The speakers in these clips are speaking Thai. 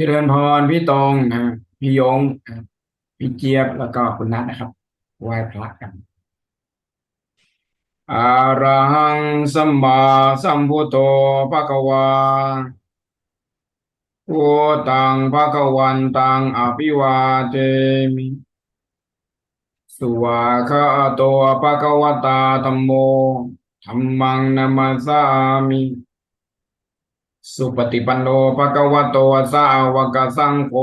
พี่เจริญพร พี่ตรงนะพี่ยงพี่เจี๊ยบแล้วก็คุณนัทนะครับไหว้พระกันอะระหังสัมมาสัมพุทโธภะคะวาโอตังภะคะวันตังอภิวาเทมิสุวาคาโตภะคะวตาธัมโมธัมมังนัมสสามิ สุปฏิปันโนภะคะวะโตสาวกสังโฆ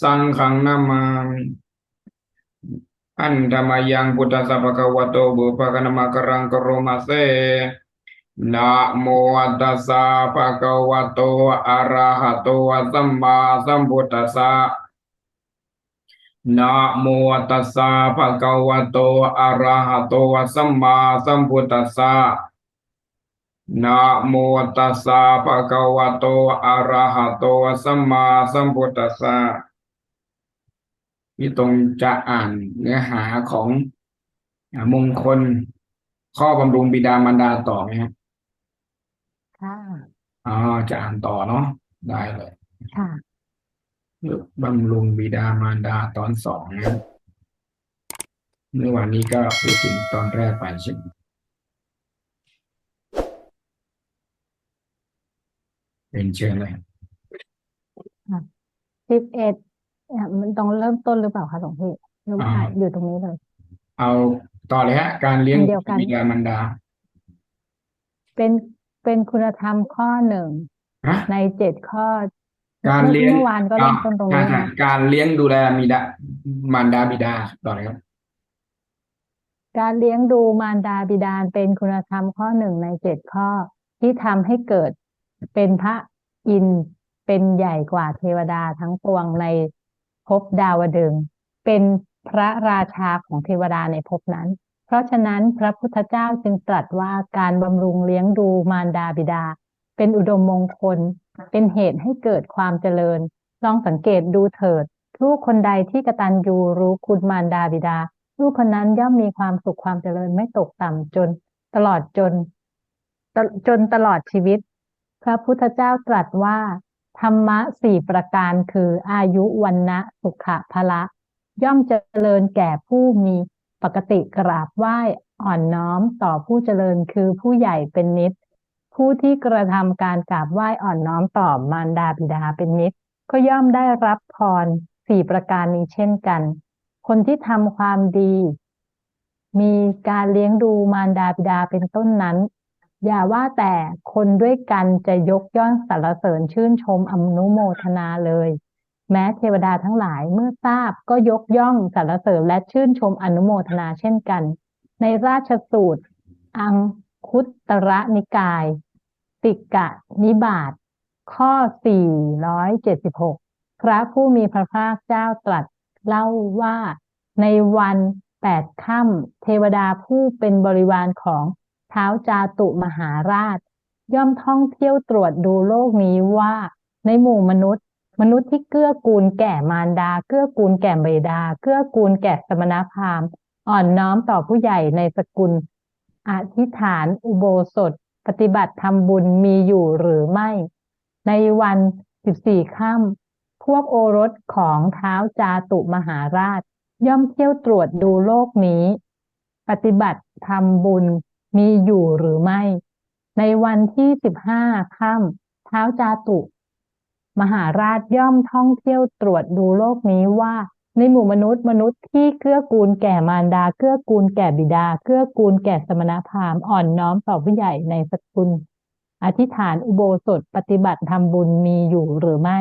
สังฆังนามามิอันธรรมยังพุทธสสะภะคะวะโตบุพกนามะกรังกะโรมาเซนะโมตัสสะภะคะวะโตอะระหะโตสัมมาสัมพุทธัสสะนะโมตัสสะภะคะวะโตอะระหะโตสัมมาสัมพุทธัสสะ นะโมตัสสะภะคะวะโตอะระหะโตสัมมาสัมพุทธัสสะพี่ตรงจะอ่านเนื้อหาของอ่ามงคล ข้อบำรุงบิดามารดาต่อไหมครับค่ะอ๋อจะอ่านต่อเนาะได้เลย ค่ะเรื่องบำรุงบิดามารดาตอนสองนะเมื่อวันนี้ก็พูดถึงตอนแรกไปใช่ไหม เป็นเชิญเลยสิบเอ็ดมันต้องเริ่มต้นหรือเปล่าคะหลวงพี่หรือว่าอ่า อยู่ตรงนี้เลย เอาต่อเลยฮะ การเลี้ยงอันเดียวกัน บิดามารดาเป็นเป็นคุณธรรมข้อหนึ่งฮะ ในเจ็ดข้อการเลี้ยงเมื่อวานก็เริ่มต้นตรงนี้อ่านะการเลี้ยงดูแลมิดามารดาบิดาต่อเลยครับ การเลี้ยงดูมารดาบิดาเป็นคุณธรรมข้อหนึ่งในเจ็ดข้อที่ทำให้เกิด เป็นพระอินเป็นใหญ่กว่าเทวดาทั้งปวงในภพดาวดึงเป็นพระราชาของเทวดาในภพนั้น เพราะฉะนั้นพระพุทธเจ้าจึงตรัสว่าการบำรุงเลี้ยงดูมารดาบิดา เป็นอุดมมงคล เป็นเหตุให้เกิดความเจริญ ลองสังเกตดูเถิด ลูกคนใดที่กตัญญูรู้คุณมารดาบิดา ลูกคนนั้นย่อมมีความสุขความเจริญไม่ตกต่ำจนตลอดจน จนตลอดชีวิต พระพุทธเจ้าตรัสว่า ธรรมะสี่ประการคืออายุวันนะสุขะพละ ย่อมเจริญแก่ผู้มีปกติกราบไหว้อ่อนน้อมต่อผู้เจริญคือผู้ใหญ่เป็นนิด ผู้ที่กระทำการกราบไหว้อ่อนน้อมต่อมารดาบิดาเป็นนิด ก็ย่อมได้รับพรสี่ประการนี้เช่นกัน คนที่ทำความดี มีการเลี้ยงดูมารดาบิดาเป็นต้นนั้น อย่าว่าแต่คนด้วยกันจะยกย่องสรรเสริญชื่นชมอนุโมทนาเลย แม้เทวดาทั้งหลายเมื่อทราบก็ยกย่องสรรเสริญและชื่นชมอนุโมทนาเช่นกัน ในราชสูตร อังคุตระนิกาย ติกะนิบาตข้อ 476 พระผู้มีพระภาคเจ้าตรัสเล่าว่าในวันแปดค่ำเทวดาผู้เป็นบริวารของ ท้าวจาตุมหาราช ย่อมท่องเที่ยวตรวจดูโลกนี้ว่า ในหมู่มนุษย์ มนุษย์ที่เกื้อกูลแก่มารดา เกื้อกูลแก่บิดา เกื้อกูลแก่สมณพราหมณ์ อ่อนน้อมต่อผู้ใหญ่ในสกุล อธิษฐานอุโบสถ ปฏิบัติทำบุญมีอยู่หรือไม่ ในวันสิบสี่ค่ำพวกโอรสของเท้าจาตุมหาราช ย่อมเที่ยวตรวจดูโลกนี้ ปฏิบัติทำบุญ มีอยู่หรือไม่ ในวันที่สิบห้าค่ำเท้าจาตุ มหาราชย่อมท่องเที่ยวตรวจดูโลกนี้ว่า ในหมู่มนุษย์มนุษย์ที่เกื้อกูลแก่มารดา เกื้อกูลแก่บิดา เกื้อกูลแก่สมณพราหมณ์อ่อนน้อมต่อผู้ใหญ่ในสกุล อธิษฐานอุโบสถปฏิบัติทำบุญมีอยู่หรือไม่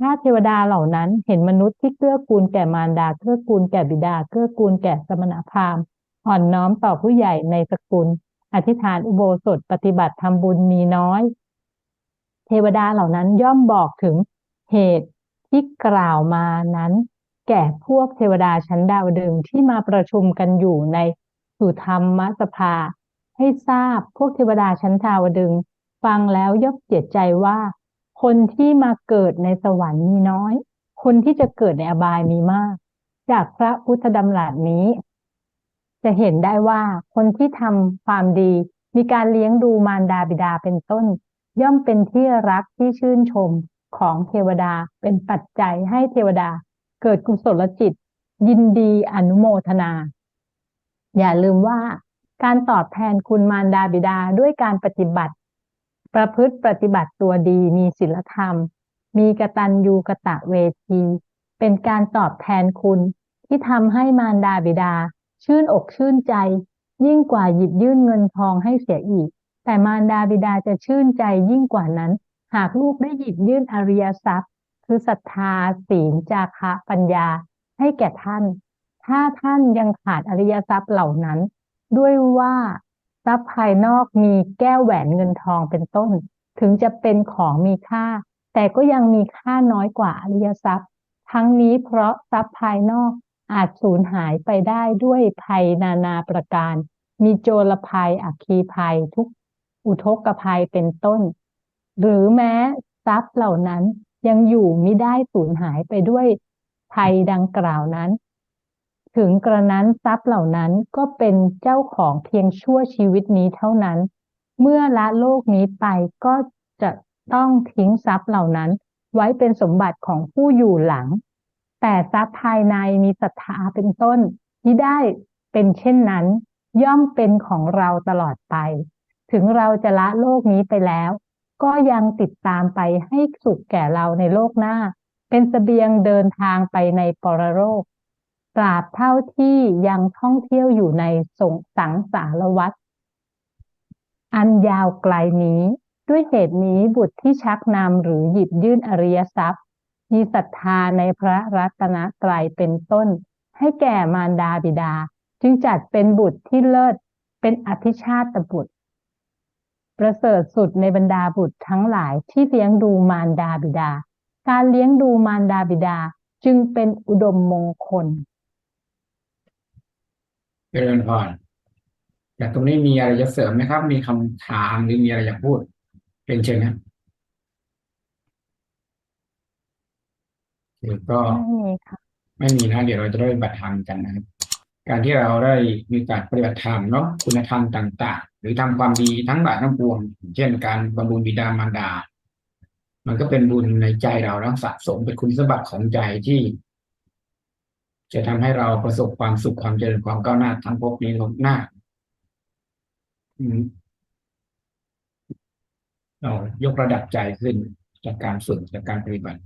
ถ้าเทวดาเหล่านั้นเห็นมนุษย์ที่เกื้อกูลแก่มารดา เกื้อกูลแก่บิดา เกื้อกูลแก่สมณพราหมณ์ อ่อนน้อมต่อผู้ใหญ่ในสกุล อธิษฐานอุโบสถปฏิบัติทำบุญมีน้อย เทวดาเหล่านั้นย่อมบอกถึงเหตุที่กล่าวมานั้น แก่พวกเทวดาชั้นดาวดึงที่มาประชุมกันอยู่ในสุธรรมสภา ให้ทราบพวกเทวดาชั้นดาวดึง ฟังแล้วย่อมเสียใจว่า คนที่มาเกิดในสวรรค์มีน้อย คนที่จะเกิดในอบายมีมาก จากพระพุทธดำรัสนี้ จะเห็นได้ว่าคนที่ทำความดี มีการเลี้ยงดูมารดาบิดาเป็นต้น ย่อมเป็นที่รักที่ชื่นชมของเทวดาเป็นปัจจัยให้เทวดา เกิดกุศลจิต ยินดีอนุโมทนา อย่าลืมว่าการตอบแทนคุณมารดาบิดาด้วยการปฏิบัติ ประพฤติปฏิบัติตัวดีมีศีลธรรม มีกตัญญูกะตะเวที เป็นการตอบแทนคุณที่ทำให้มารดาบิดา ชื่นอกชื่นใจ ยิ่งกว่าหยิบยื่นเงินทองให้เสียอีก แต่มารดาบิดาจะชื่นใจยิ่งกว่านั้น หากลูกได้หยิบยื่นอริยทรัพย์ คือศรัทธาศีลจาคะปัญญา ให้แก่ท่าน ถ้าท่านยังขาดอริยทรัพย์เหล่านั้น ด้วยว่าทรัพย์ภายนอกมีแก้วแหวนเงินทองเป็นต้น ถึงจะเป็นของมีค่า แต่ก็ยังมีค่าน้อยกว่าอริยทรัพย์ ทั้งนี้เพราะทรัพย์ภายนอก อาจสูญหายไปได้ด้วยภัยนานาประการ มีโจรภัยอัคคีภัย ทุกอุทกภัยเป็นต้น หรือแม้ทรัพย์เหล่านั้นยังอยู่มิได้สูญหายไปด้วยภัยดังกล่าวนั้น ถึงกระนั้นทรัพย์เหล่านั้นก็เป็นเจ้าของเพียงชั่วชีวิตนี้เท่านั้น เมื่อละโลกนี้ไปก็จะต้องทิ้งทรัพย์เหล่านั้น ไว้เป็นสมบัติของผู้อยู่หลัง แต่ทรัพย์ภายในมีศรัทธาเป็นต้น ที่ได้เป็นเช่นนั้น ย่อมเป็นของเราตลอดไป ถึงเราจะละโลกนี้ไปแล้ว ก็ยังติดตามไปให้สุขแก่เราในโลกหน้า เป็นเสบียงเดินทางไปในปรโลกตราบเท่าที่ยังท่องเที่ยวอยู่ในสงสังสารวัฏอันยาวไกลนี้ด้วยเหตุนี้บุตรที่ชักนำหรือหยิบยื่นอริยทรัพย์ มีศรัทธาในพระรัตนตรัยเป็นต้น ให้แก่มารดาบิดา จึงจัดเป็นบุตรที่เลิศเป็นอธิชาตบุตร ประเสริฐสุดในบรรดาบุตรทั้งหลายที่เลี้ยงดูมารดาบิดา การเลี้ยงดูมารดาบิดาจึงเป็นอุดมมงคลเจริญพรจากตรงนี้มีอะไรจะเสริมไหมครับ มีคำถามหรือมีอะไรอยากพูดเป็นเชิญครับ คือก็ไม่มีค่ะไม่มีนะเดี๋ยวเราจะได้ปฏิบัติธรรมกันนะครับ การที่เราได้มีการปฏิบัติธรรมเนาะคุณธรรมต่าง ๆ หรือทำความดีทั้งหลายทั้งปวงอย่างเช่นการบำรุงบิดามารดา มันก็เป็นบุญในใจเราแล้วสะสมเป็นคุณสมบัติของใจที่ จะทำให้เราประสบความสุขความเจริญความก้าวหน้าทั้งภพนี้ภพหน้าอืมเรายกระดับใจขึ้นจากการฝึกจากการปฏิบัติ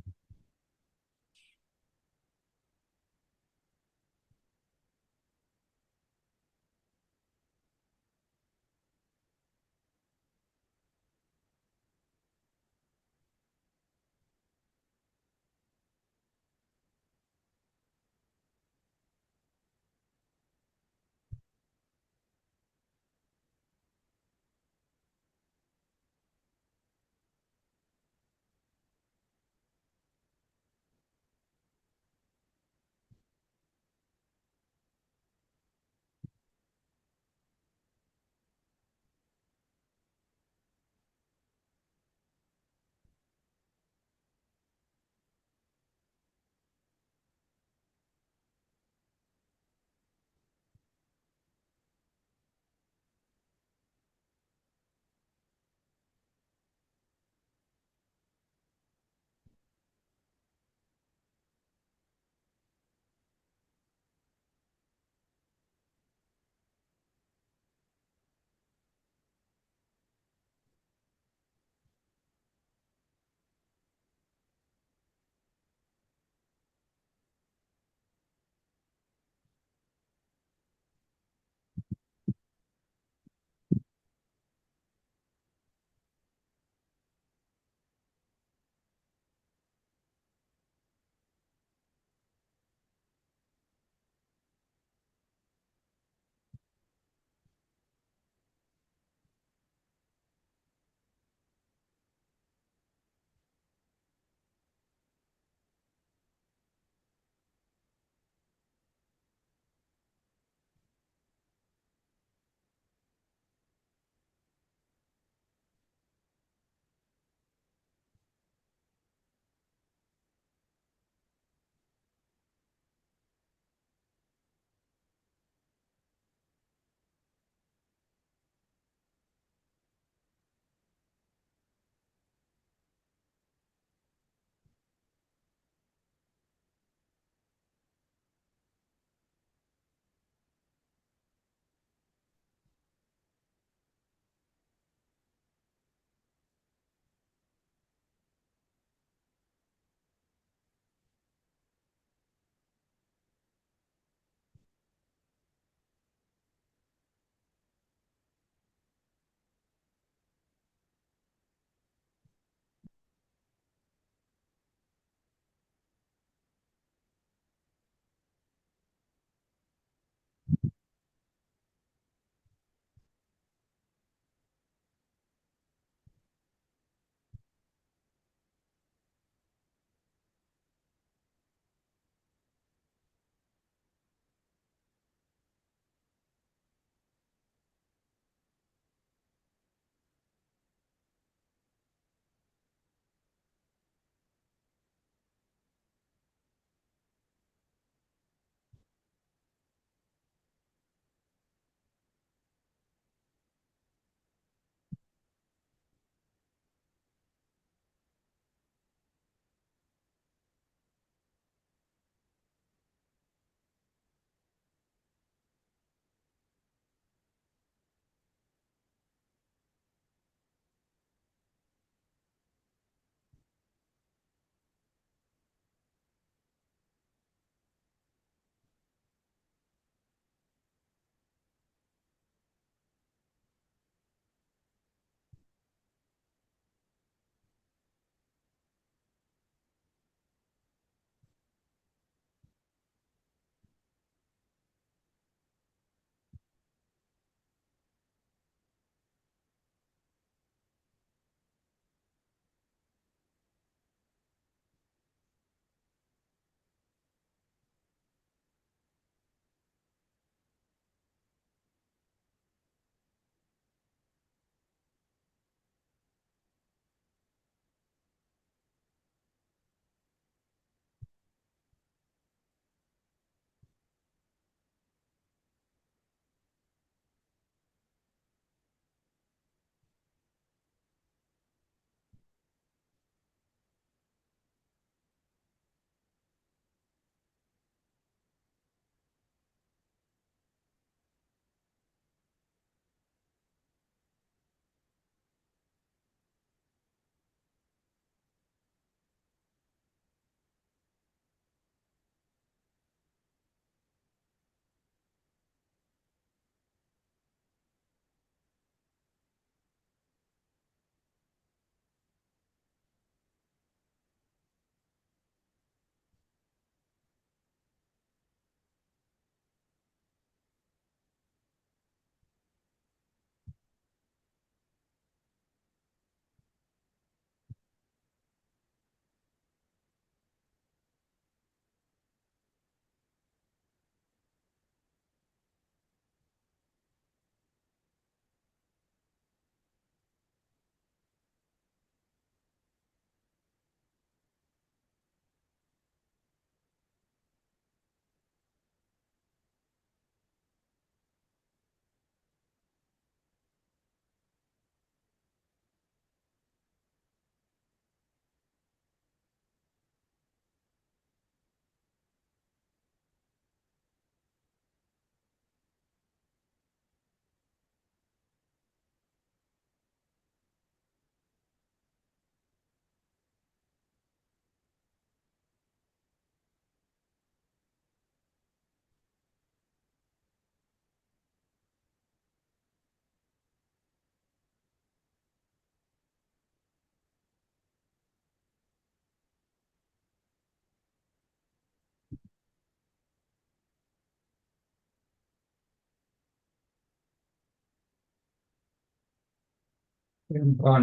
เริ่มก่อน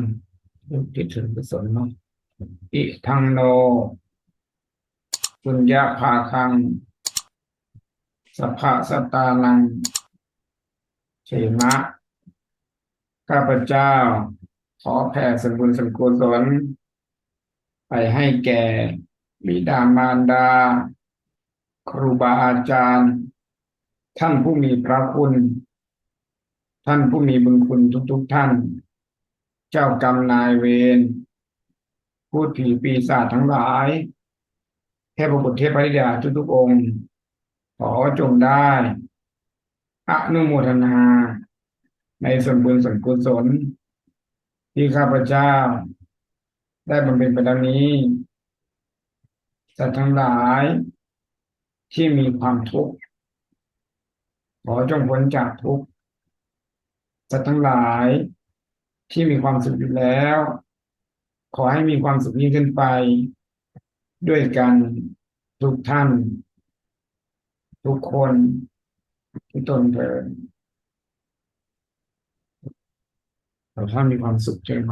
เริ่มจิตถึงกุศลเนาะอิทังโนปุญญาภาคังสัพพะสตานังเฉมะ ข้าพเจ้า ขอแผ่ส่วนบุญส่วนกุศลไปให้แก่บิดามารดา ครูบาอาจารย์ ท่านผู้มีพระคุณ ท่านผู้มีบุญคุณทุกๆท่าน เจ้ากรรมนายเวรพูดผีปีศาจทั้งหลาย เทพบุตรเทพธิดาทุกๆองค์ขอจงได้อนุโมทนา ในส่วนบุญส่วนกุศล ที่ข้าพเจ้า ได้บำเพ็ญไปแล้วนี้สัตว์ทั้งหลายที่มีความทุกข์ขอจงพ้นจากทุกข์สัตว์ทั้งหลาย ที่มีความสุขอยู่แล้ว ขอให้มีความสุขยิ่งขึ้นไป ด้วยกันทุกท่าน ทุกคนทุกตนเถิดเราท่านมีความสุขใช่ไหม